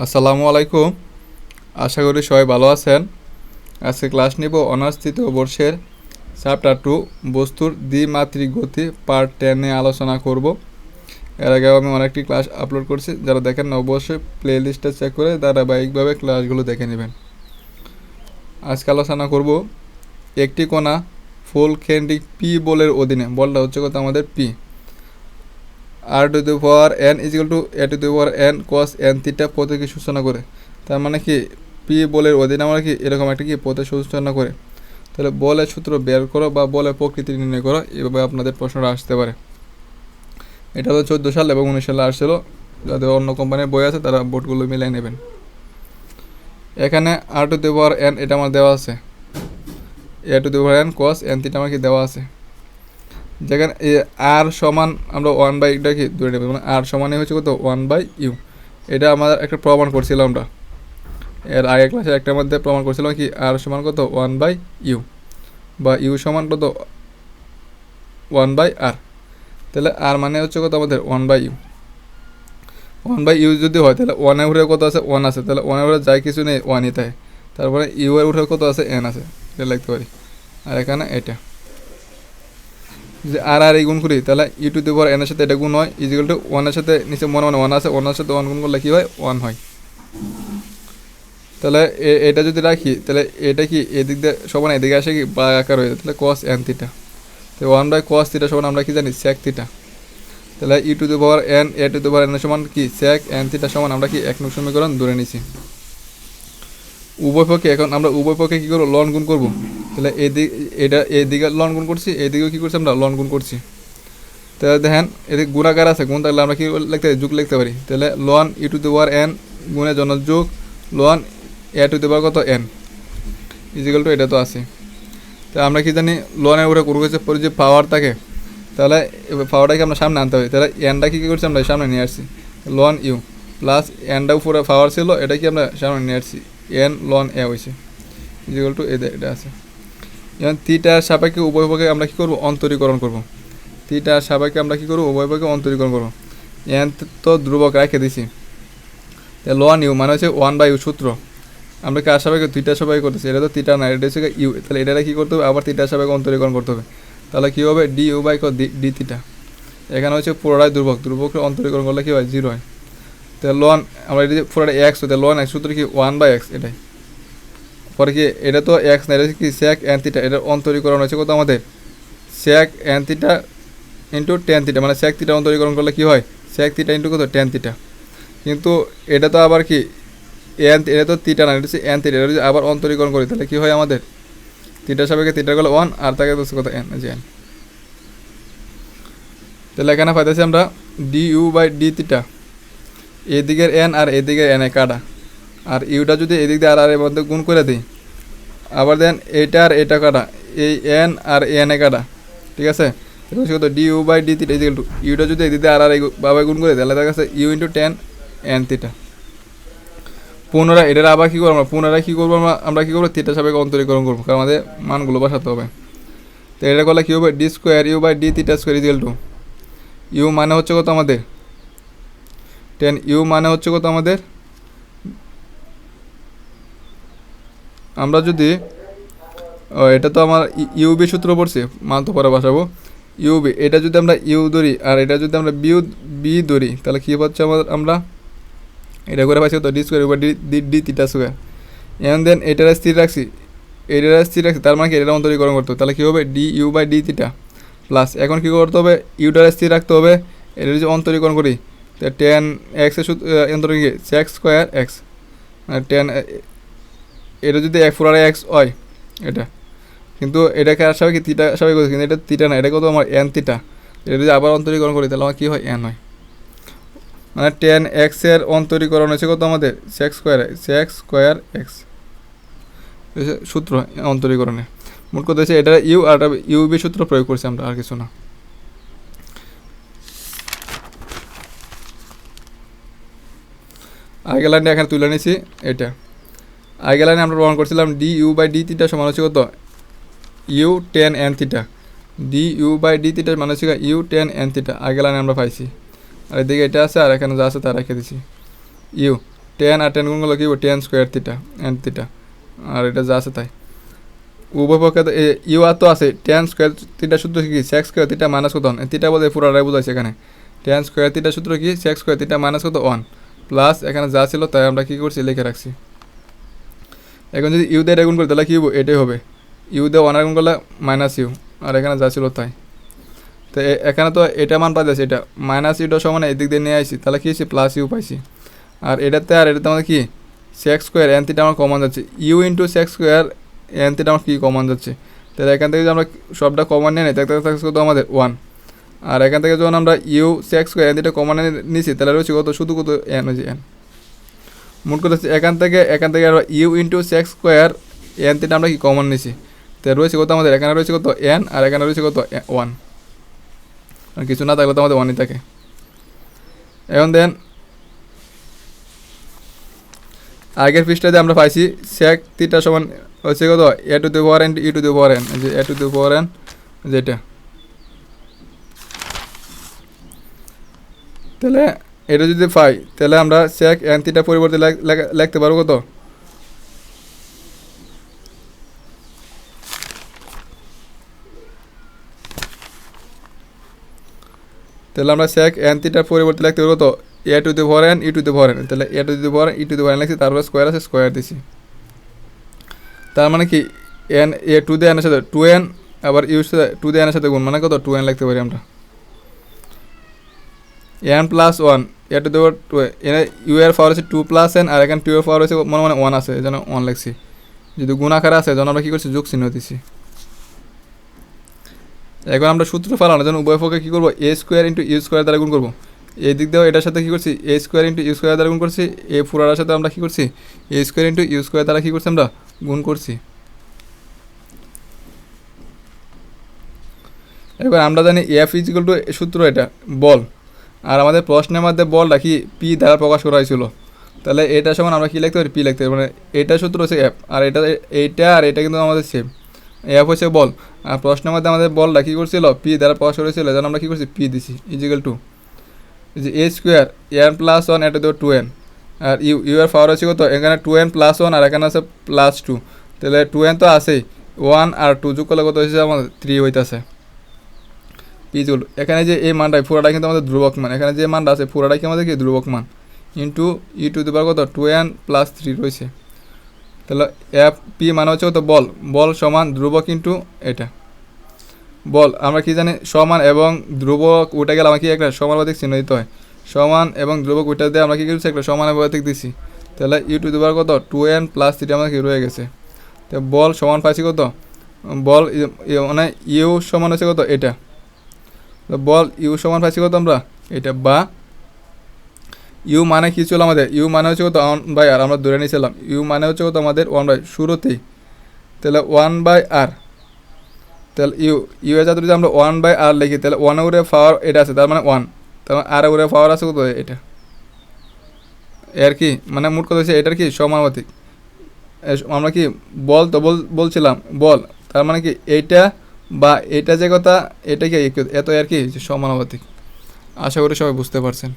আসসালামু আলাইকুম। আশা করি সবাই ভালো আছেন। আজকে ক্লাস নিব অনার্স তৃতীয় বর্ষের চ্যাপ্টার টু, বস্তুর দ্বিমাত্রিক গতি পার্ট টেন আলোচনা করব। এর আগেও আমি অনেকটি ক্লাস আপলোড করছি। যারা দেখেন না, অবশ্যই প্লে লিস্টে চেক করে ধারাবাহিকভাবে ক্লাসগুলো দেখে নেবেন। আজকে আলোচনা করব একটি কোণা ফুল কেন্দ্রিক পি বলের অধীনে, বলটা হচ্ছে কত? আমাদের P R to the power N equal to A to the power N cos N theta পথকে সূচনা করে? তার মানে কি পি বলের অধীনে আমরা কি এরকম একটা কি পথে সূচনা করে? তাহলে বলের সূত্র বের করো বা বলের প্রকৃতি নির্ণয় করো, এভাবে আপনাদের প্রশ্নটা আসতে পারে। এটা তো চোদ্দ সাল এবং উনিশ সালে আসছিল, যাদের অন্য কোম্পানির বই আছে তারা বোর্ডগুলো মিলাই নেবেন। এখানে আর টু দি পাওয়ার এন এটা আমার দেওয়া আছে। A to the power N cos N theta আমার কি দেওয়া আছে। যেখানে আর সমান আমরা ওয়ান বাই কি ধরে নেব? মানে আর সমানই হচ্ছে কত? ওয়ান বাই ইউ এটা আমাদের একটা প্রমাণ করছিলাম আমরা। এর আগে ক্লাসে একটার মধ্যে প্রমাণ করছিলাম কি আর সমান কত? ওয়ান বাই ইউ বা ইউ সমান কত? ওয়ান বাই আর তাহলে আর মানে হচ্ছে কত আমাদের? One by U one by U যদি হয়, তাহলে ওয়ানের উপরে কত আছে? ওয়ান আছে। তাহলে ওয়ানের উপরে যাই কিছু নেই ওয়ানই তাই। তারপরে ইউ এর উপরে কত আছে? এন আছে। এটা লিখতে পারি। আর এখানে এটা। যে আর আর এই গুণ করি, তাহলে ই টু দি এনের সাথে এটা গুণ হয় ইজিক্যাল টু ওয়ানের সাথে নিচে মনে মনে ওয়ান আছে ওয়ানের সাথে ওয়ান গুণ করলে কী হয়? ওয়ান হয়। তাহলে এটা যদি রাখি, তাহলে এটা কি এদিক দিয়ে সমান, এদিকে আসে কি? বা আকার হয়ে যায়। তাহলে কস এন থিটা তো ওয়ান বাই কস থিটা সমান আমরা কি জানি? স্যাক থিটা তাহলে E to the N A to the power N সমান কি? স্যাক এন থিটা সমান আমরা কি এক নং সমীকরণ ধরে নিছি। উভয় পক্ষে এখন আমরা উভয় পক্ষে কী করব? লন গুণ করব। তাহলে এদিক, এটা এদিকে লন গুণ করছি, এদিকেও কী করছি আমরা? লন গুণ করছি। তাহলে দেখেন, এদিকে গুণাকার আছে, গুণ থাকলে আমরা কী লিখতে পারি যুগ লিখতে পারি? তাহলে ln e to the power n গুণের জন্য যুগ লন এ টু দি পাওয়ার কত? এন ইজিক্যাল টু এটা তো আছে। তা আমরা কি জানি লনের উপরে কোনো কিছু পরে যে পাওয়ার থাকে তাহলে পাওয়ারটাকে আমরা সামনে আনতে হবে। তাহলে এনটা কি, কী করছি আমরা? সামনে নিয়ে আসছি। লন ইউ প্লাস এনটা উপরে পাওয়ার ছিল, এটা কি আমরা সামনে নিয়ে আসছি? এন লন এ হয়েছে। ইজিক্যাল টু এটা আছে। যেমন তিটা সাপেক্ষে উভয় পক্ষে আমরা কী করব? অন্তরীকরণ করব। তিটা সাপেক্ষে আমরা কী করব? উভয় পক্ষে অন্তরীকরণ করব। এন তো ধ্রুবক রেখে দিছি। লন ইউ মানে হচ্ছে ওয়ান বাই ইউ সূত্র। আমরা কার সাপেক্ষে তিটার সাপেক্ষে করতেছি? এটা তো তিটা না, এটা হচ্ছে ইউ তাহলে এটা কী করতে হবে? আবার তিটা সাপেক্ষে অন্তরীকরণ করতে হবে। তাহলে কী হবে? D U by D theta এখানে হচ্ছে পুরোটাই দুর্ভক দুর্ভকের অন্তরীকরণ করলে কী হয়? জিরো হয়। তাহলে লন আমরা এটা পুরোটা এক্স তাহলে লন এক্স সূত্র কি? ওয়ান বাই এক্স এটাই। পরে কি এটা তো এক্স না, এটা কি স্যাক অ্যান্থিটা এটার অন্তরীকরণ হয়েছে কত আমাদের? Sec N theta into tan theta মানে স্যাক থিটা অন্তরীকরণ করলে কি হয়? স্যাক থিটা ইন্টু কত? টেন থিটা কিন্তু এটা তো আবার কি এন এটা তো তিটা না, এটা হচ্ছে এন থিটা এটা যদি আবার অন্তরীকরণ করি, তাহলে কি হয় আমাদের? তিটার সাপেক্ষে তিটা করলে ওয়ান আর তাকে তো কত এন যে এন তাহলে এখানে পাইতেছি আমরা D U by D theta এদিকের এন আর এদিকের এন এ কাটা। আর ইউটা যদি এদিক দিয়ে আর আর এর মধ্যে গুণ করে দিই, আবার দেন এটা আর এটা কাটা, এই এন আর এন এ কাটা, ঠিক আছে? কত? D U by D theta equal to Yuta যদি এদিক দিয়ে আর আর বাবা গুণ করে দিই তাহলে তার কাছে U into tan N theta পুনরায় এটার আবার কী করব আমরা? পুনরায় কী করব আমরা? আমরা কী করব? থিটা সাপেক্ষে অন্তরীকরণ করব, কারণ আমাদের মানগুলো বসাতে হবে। তো এটা করলে কী হবে? D square U by D theta square equal to U মানে হচ্ছে কত আমাদের? টেন ইউ মানে হচ্ছে কত আমাদের? আমরা যদি এটা তো আমার ইউবি সূত্র পড়ছে তো পরে বসাবো। ইউবি, এটা যদি আমরা ইউ ধরি, আর এটা যদি আমরা বিউ, বি ধরি, তাহলে কী পাচ্ছি আমাদের আমরা? এটা করে পাচ্ছি তো D square by D D theta square and then এটার স্থির রাখছি এটার স্থির রাখছি, তার মানে কি? এটা অন্তরীকরণ করতে হবে। তাহলে কী হবে? D U by D theta plus এখন কী করতে হবে? ইউটার স্থির রাখতে হবে। এটা যদি অন্তরীকরণ করি তো টেন এক্সের সূত্র অন্তরীকরণ কি এক্স স্কোয়ার এক্স টেন এটা যদি এক ফোর আর এক্স হয়, এটা। কিন্তু এটাকে আর সবাই কি তিটা সবাই করছে কিন্তু এটা তিটা না, এটা কত আমার এন তিটা এটা যদি আবার অন্তরীকরণ করি, তাহলে আমার কী হয়? এন হয়। মানে টেন এক্সের অন্তরীকরণ হয়েছে কত আমাদের? Sec square sec square X সূত্র অন্তরীকরণে। মোট কথা হচ্ছে এটা ইউ আর ইউবি সূত্র প্রয়োগ করছি আমরা, আর কিছু না। আগের লাইনটা এখানে তুলে নিয়েছি, এটা। আগের লাইনে আমরা প্রমাণ করছিলাম D U by D theta সমান হচ্ছে কত? U tan N theta D U by D থিটার মানে হচ্ছে ইউ টেন এন থিটা আগের লাইনে আমরা পাইছি। আর এদিকে এটা আছে, আর এখানে যা আছে তা রেখে দিছি। ইউ টেন আর টেন গুণ করলে কী tan square theta N theta আর এটা যা আছে তাই। উভয় পক্ষে ইউ আর তো আছে। টেন স্কোয়ার থিটা সূত্র কি? সেক্স স্কোয়ার থিটা মাইনাস কত? থিটা বলতে পুরোটাই বোঝাইছে এখানে। টেন স্কোয়ার থিটা সূত্র কি? সেক্স স্কোয়ার থিটা মাইনাস কত? ওয়ান প্লাস এখানে যা ছিল তাই আমরা কী করছি? লিখে রাখছি। এখন যদি ইউ দিয়ে এটা গুণ করি, তাহলে কী হবে এটাই হবে। ইউ ওয়ান গুণ করলে মাইনাস ইউ, আর এখানে যা ছিল তাই। তো এখানে তো এটা মান পাইতেছে, এটা মাইনাস ইউটা সমান এদিক দিয়ে নিয়ে আসছি তাহলে কী হয়েছে? প্লাস ইউ পাইছি। আর এটাতে আর এটাতে আমাদের কি? সেক্স স্কোয়ার এন থিটা আমার কমন যাচ্ছে। U into sec square N theta আমার কী কমন যাচ্ছে? তাহলে এখান থেকে যদি আমরা সবটা কমন নিয়ে নিই, তাহলে থাকছে কত আমাদের? ওয়ান আর এখান থেকে যখন আমরা U sec square N theta common নিছি, তাহলে রয়েছে কত? শুধু কত? এন হচ্ছে এন মোট কথা হচ্ছে এখান থেকে এখান থেকে U into sec square N theta আমরা কি কমন নিছি? তাহলে রয়েছে কত আমাদের? এখানে রয়েছে কত এন আর এখানে রয়েছে কত ওয়ান আর কিছু না থাকলে তো আমাদের ওয়ানই থাকে। এখন দেন, আগের পৃষ্ঠাতে আমরা পাইছি সেক থিটা সমান হচ্ছে কত? A to the power N E to the power N যে A to the power N যেটা। তাহলে এটা যদি পাই, তাহলে আমরা সেক এন থিটা পরিবর্তে লেখ- লেখ- লিখতে পারব কত? তাহলে আমরা সেক এন থিটার পরিবর্তে লিখতে পারব তো A to the N E to the N তাহলে A to the power E to the N লিখছি, তারপরে স্কোয়ার আছে স্কোয়ার দিছি। তার মানে কি? এন এ টু দি এনের সাথে টু এন আবার ইউর সাথে টু দি এনের সাথে গুণ মানে কত? টু এন লিখতে পারি আমরা। N plus one A to the power to এনে ইউ এর পাওয়ার আছে টু প্লাস এন আর এখানে টু এর পাওয়ার আছে মনে মানে ওয়ান আছে জন্য ওয়ান লিখছি। যদি গুণ আকারে আছে যেন আমরা কী করছি? যোগ চিহ্ন দিছি। এখন আমরা সূত্র ফেলানোর জন্য উভয় পক্ষে কী করব? A square into U square দ্বারা গুণ করব। এই দিক দিয়েও এটার সাথে কী করছি? A square into U square দ্বারা গুণ করছি। এ পুরাটার সাথে আমরা কী করছি? A square into U square দ্বারা কী করছি আমরা? গুণ করছি। এবার আমরা জানি এফ ইজিক্যাল টু সূত্র এটা, বল। আর আমাদের প্রশ্নের মধ্যে বলটা কি পি দ্বারা প্রকাশ করা হয়েছিল। তাহলে এটা সমান আমরা কী লিখতে পারি? পি লিখতে পারি। মানে এটা সূত্র হচ্ছে অ্যাপ আর এটা, এইটা আর এটা কিন্তু আমাদের সেম অ্যাপ হচ্ছে বল। আর প্রশ্নের মধ্যে আমাদের বলটা কী করছিল? পি দ্বারা প্রকাশ করেছিল যেন আমরা কী করছি? পি দিছি ইজিক্যাল টু যে A square N plus one এটা দেবো টু এন আর ইউ ইউ এর পাওয়ার হচ্ছে কত? এখানে টু এন প্লাস ওয়ান আর এখানে আছে প্লাস টু তাহলে টু এন তো আছেই। ওয়ান আর টু যোগ করলে কত হয়েছে? আমাদের থ্রি হইতেছে। পিজুল। এখানে যে এই মানটা পুরাটা কিন্তু আমাদের ধ্রুবক মান। এখানে যে মানটা আছে পুরাটা কি আমাদের কি? ধ্রুবক মান। ইন্টু ই টু দেবার কত? টু এন প্লাস থ্রি রয়েছে। তাহলে এফ পি মানে হচ্ছে কত? বল। বল সমান ধ্রুবক ইন্টু এটা। বল, আমরা কি জানি? সমান এবং ধ্রুবক উঠে গেলে আমাকে একটা সমানুপাতিক চিহ্ন দিতে হয়? সমান এবং ধ্রুবক উঠে দিয়ে আমরা কি করছি একটা সমানুপাতিক দিছি। তাহলে ইউ টু দেবার কত? টু এন প্লাস থ্রি আমাদের কি রয়ে গেছে? তো বল সমান পাইছি কত? বল, ই- ই- মানে ইউ সমান হচ্ছে কত? এটা। বল, ইউ সমান পাইছি কত আমরা? এটা বা। ইউ মানে কি ছিল আমাদের? ইউ মানে হচ্ছে কত? ওয়ান বাই আর, আমরা ধরে নিয়েছিলাম। ইউ মানে হচ্ছে কত আমাদের? ওয়ান বাই, শুরুতেই। তাহলে ওয়ান বাই আর। তাহলে ইউ ইউ এর যদি আমরা ওয়ান বাই আর লিখি, তাহলে ওয়ান উপরে পাওয়ার এটা আছে, তার মানে ওয়ান। তার মানে আর উপরে পাওয়ার আছে কত? এটা। এর কি? মানে মোট কথা হচ্ছে এটার কি? সমানুপাতিক। আমরা কি বল, তো বল, বলছিলাম। বল, তার মানে কি? এইটা বা এটা যে কথা এটাকে এত আর কি সমানুপাতিক? আশা করি সবাই বুঝতে পারছেন।